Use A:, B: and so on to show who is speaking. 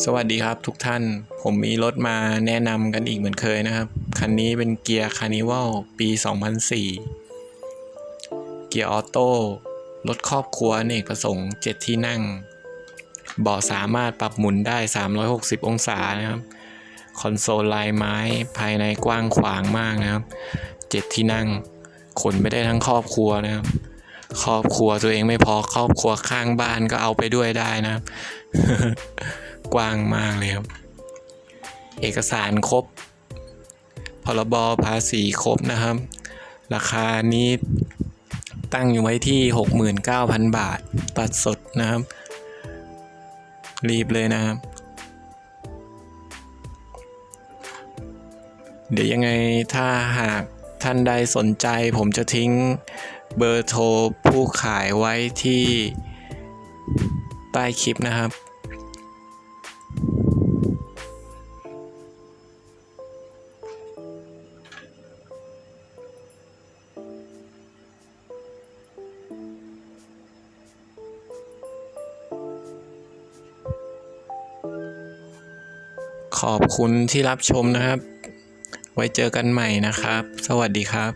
A: สวัสดีครับทุกท่านผมมีรถมาแนะนำกันอีกเหมือนเคยนะครับ คันนี้เป็นเกียร์คาร์นิวัลปี 2004 เกียร์ออโต้รถครอบครัวเนกประสงค์ 7 ที่นั่งเบาะสามารถปรับหมุนได้ 360 องศานะครับ คอนโซลลายไม้ภายในกว้างขวางมากนะครับ 7 ที่นั่งขนไม่ได้ทั้งครอบครัวนะครับ ครอบครัวตัวเองไม่พอครอบครัวข้างบ้านก็เอาไปด้วยได้นะครับ กว้างมากเลยครับ เอกสารครบ พรบภาษีครบนะครับ ราคานี้ตั้งอยู่ไว้ที่ 69,000 บาท ตัดสดนะครับ รีบเลยนะครับ เดี๋ยวยังไงถ้าหากท่านใดสนใจผมจะทิ้งเบอร์โทรผู้ขายไว้ที่ใต้คลิปนะครับ ขอบคุณที่รับชมนะครับ ไว้เจอกันใหม่นะครับ สวัสดีครับ